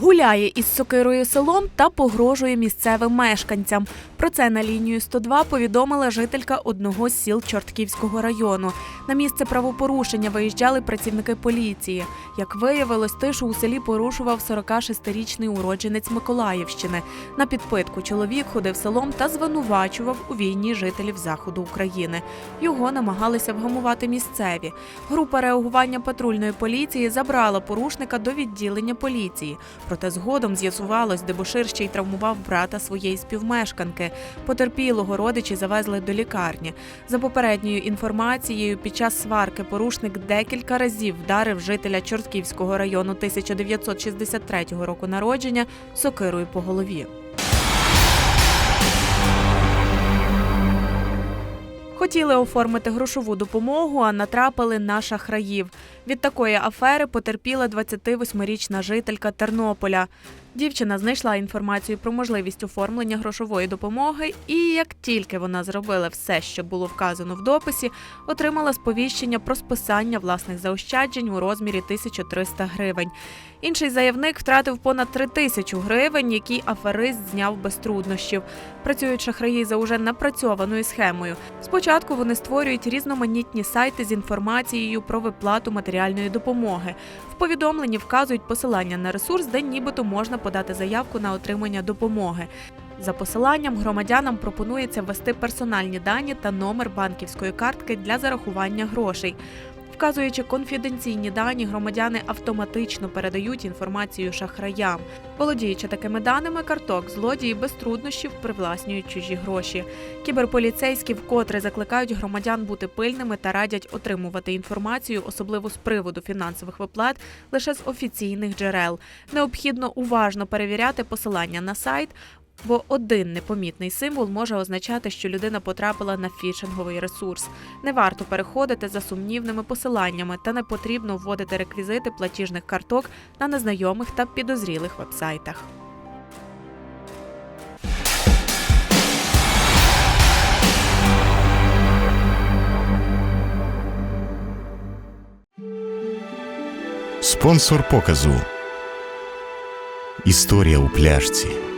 Гуляє із сокирою селом та погрожує місцевим мешканцям. Про це на лінію 102 повідомила жителька одного з сіл Чортківського району. На місце правопорушення виїжджали працівники поліції. Як виявилось, тишу у селі порушував 46-річний уродженець Миколаївщини. На підпитку чоловік ходив селом та звинувачував у війні жителів заходу України. Його намагалися вгамувати місцеві. Група реагування патрульної поліції забрала порушника до відділення поліції. Проте згодом з'ясувалось, дебошир ще й травмував брата своєї співмешканки. Потерпілого родичі завезли до лікарні. За попередньою інформацією, під час сварки порушник декілька разів вдарив жителя Чортківського району 1963 року народження сокирою по голові. Хотіли оформити грошову допомогу, а натрапили на шахраїв. Від такої афери потерпіла 28-річна жителька Тернополя. Дівчина знайшла інформацію про можливість оформлення грошової допомоги, і як тільки вона зробила все, що було вказано в дописі, отримала сповіщення про списання власних заощаджень у розмірі 1300 гривень. Інший заявник втратив понад 3 тисячу гривень, які аферист зняв без труднощів. Працюють шахраї за уже напрацьованою схемою. Спочатку вони створюють різноманітні сайти з інформацією про виплату матеріальної допомоги. В повідомленні вказують посилання на ресурс, де нібито можна подати заявку на отримання допомоги. За посиланням громадянам пропонується ввести персональні дані та номер банківської картки для зарахування грошей. Вказуючи конфіденційні дані, громадяни автоматично передають інформацію шахраям. Володіючи такими даними карток, злодії без труднощів привласнюють чужі гроші. Кіберполіцейські вкотре закликають громадян бути пильними та радять отримувати інформацію, особливо з приводу фінансових виплат, лише з офіційних джерел. Необхідно уважно перевіряти посилання на сайт. Бо один непомітний символ може означати, що людина потрапила на фішинговий ресурс. Не варто переходити за сумнівними посиланнями та не потрібно вводити реквізити платіжних карток на незнайомих та підозрілих вебсайтах. Спонсор показу. Історія у пляшці.